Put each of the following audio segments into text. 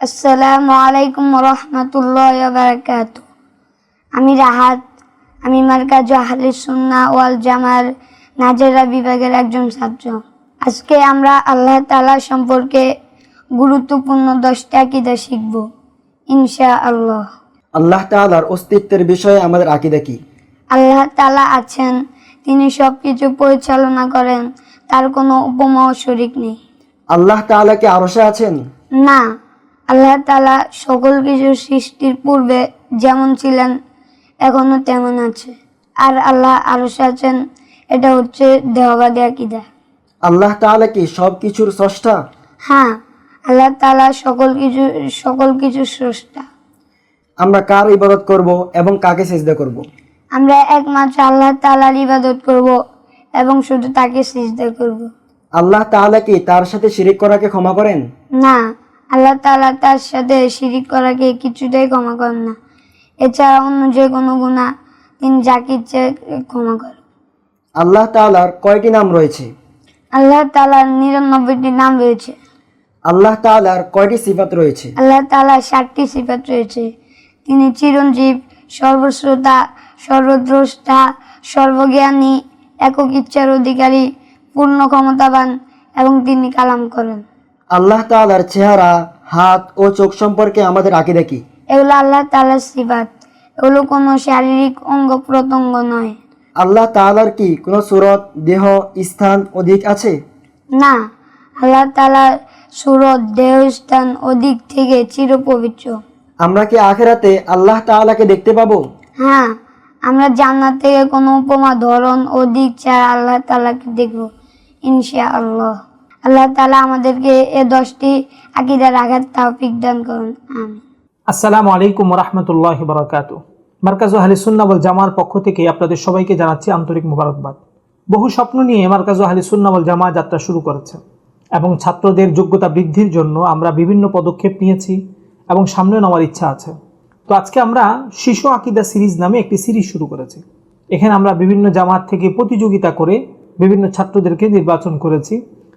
আসসালামু আলাইকুম রহমতুল্লাহ বারাকাত আমি রাহাত আমি মার্কাজ আহলে সুন্না ওয়াল জামার নাজেরা বিভাগের একজন ছাত্র। আজকে আমরা আল্লাহ তালা সম্পর্কে গুরুত্বপূর্ণ দশটা আকিদা শিখব ইনশা আল্লাহ আল্লাহ তাআলার অস্তিত্বের বিষয়ে আমাদের আকিদা কি? আল্লাহ তালা আছেন তিনি সব কিছু পরিচালনা করেন তার কোনো উপমা ও শরিক নেই। আল্লাহ তাআলা কি আরশে আছেন? না। আল্লাহ তালা সকল কিছু সৃষ্টির পূর্বে যেমন ছিলেন এখনও তেমন আছে। আর আল্লাহ আরও আছেন এটা হচ্ছে দেহবাদী আকিদা। আল্লাহ তাআলা কি সব কিছুর স্রষ্টা? হ্যাঁ আল্লাহ তালা সকল কিছু সকল কিছু স্রষ্টা। আমরা কার ইবাদত করব এবং কাকে সেজদা করব? আমরা একমাত্র আল্লাহ তাআলার ইবাদত করব এবং শুধু তাকে সিজদা করব। আল্লাহ তাআলা কি তার সাথে শিরিক করাকে ক্ষমা করেন? না আল্লাহ তাআলা তার সাথে শিরিক করাকে কিছুতেই ক্ষমা করেন না। এছাড়া অন্য যে কোনো গুণা তিনি যাকে ইচ্ছে ক্ষমা করেন। আল্লাহ তাআলার কয়টি নাম রয়েছে? আল্লাহ তাআলার নিরানব্বইটি নাম রয়েছে। আল্লাহ তাআলার কয়টি সিফাত রয়েছে? আল্লাহ তাআলার ষাটটি সিফাত রয়েছে। তিনি চিরঞ্জীব সর্বশ্রোতা সর্বদ্রষ্টা সর্বজ্ঞানী একক ইচ্ছার অধিকারী পূর্ণ ক্ষমতাবান এবং তিনি কালাম করেন। আল্লাহ তাআলার চেহারা হাত ও চোখ সম্পর্কে আমাদের আকিদা কি এগুলো আল্লাহ তাআলার সিফাত। এগুলো কোনো শারীরিক অঙ্গ প্রত্যঙ্গ নয়। আল্লাহ তাআলার কি কোনো সুরত দেহ স্থান অধিক আছে? না আল্লাহ তাআলার সুরত দেহ দেহস্থান অধিক থেকে চিরপবিত্র। আমরা কি আখেরাতে আল্লাহ তাআলাকে দেখতে পাবো? হ্যাঁ আমরা জান্নাত থেকে কোনো উপমা ধরন ও দিক ছাড়া আল্লাহ তালাকে দেখব ইনশা আল্লাহ তালা আমাদেরকে এ দশটি আকিদা রাখার তাওফিক দান করুন। আসসালামু আলাইকুম রহমতুল্লাহ বারাকাত মার্কাজ আহলে সুন্না ওয়াল জামার পক্ষ থেকে আপনাদের সবাইকে জানাচ্ছি আন্তরিক মুবারকবাদ। বহু স্বপ্ন নিয়ে মার্কাজ আহলে সুন্না ওয়াল জামা যাত্রা শুরু করেছে এবং ছাত্রদের যোগ্যতা বৃদ্ধির জন্য আমরা বিভিন্ন পদক্ষেপ নিয়েছি এবং সামনেও নেওয়ার ইচ্ছা আছে। তো আজকে আমরা শিশু আকিদা সিরিজ নামে একটি সিরিজ শুরু করেছি। এখানে আমরা বিভিন্ন জামাত থেকে প্রতিযোগিতা করে বিভিন্ন ছাত্রদেরকে নির্বাচন করেছি।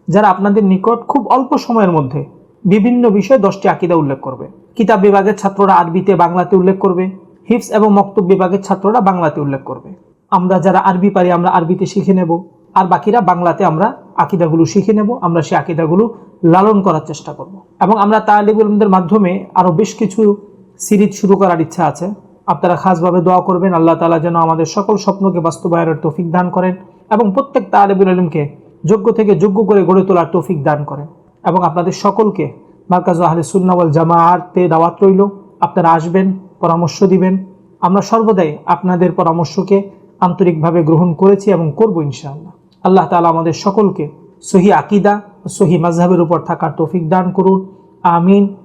যারা আপনাদের নিকট খুব অল্প সময়ের মধ্যে বিভিন্ন বিষয়ে দশটি আকিদা উল্লেখ করবে। কিতাব বিভাগের ছাত্ররা আরবিতে, বাংলাতে উল্লেখ করবে। হিফস এবং মক্তব বিভাগের ছাত্ররা বাংলাতে উল্লেখ করবে। আমরা যারা আরবি পারি, আমরা আরবিতে শিখে নেব। আর বাকিরা বাংলাতে আমরা আকিদাগুলো শিখে নেব। আমরা সেই আকিদাগুলো লালন করার চেষ্টা করব। এবং আমরা তালিবুলমদের মাধ্যমে আরও বেশ কিছু সিরিজ শুরু করার ইচ্ছা আছে। আপনারা খাসভাবে দোয়া করবেন। আল্লাহ তালা যেন আমাদের সকল স্বপ্নকে বাস্তবায়নের তৌফিক দান করেন। এবং প্রত্যেক তালেবুল আলমকে যোগ্য থেকে যোগ্য করে গড়ে তোলার তৌফিক দান করেন এবং আপনাদের সকলকে মার্কাজ আহলে সুন্নাওয়াল জামাআতে দাওয়াত রইল। আপনারা আসবেন, পরামর্শ দিবেন। আমরা সর্বদাই আপনাদের পরামর্শকে আন্তরিকভাবে গ্রহণ করেছি এবং করব ইনশাআল্লাহ। আল্লাহ তালা আমাদের সকলকে সহি আকিদা সহি মাঝহাবের উপর থাকার তৌফিক দান করুন। আমিন।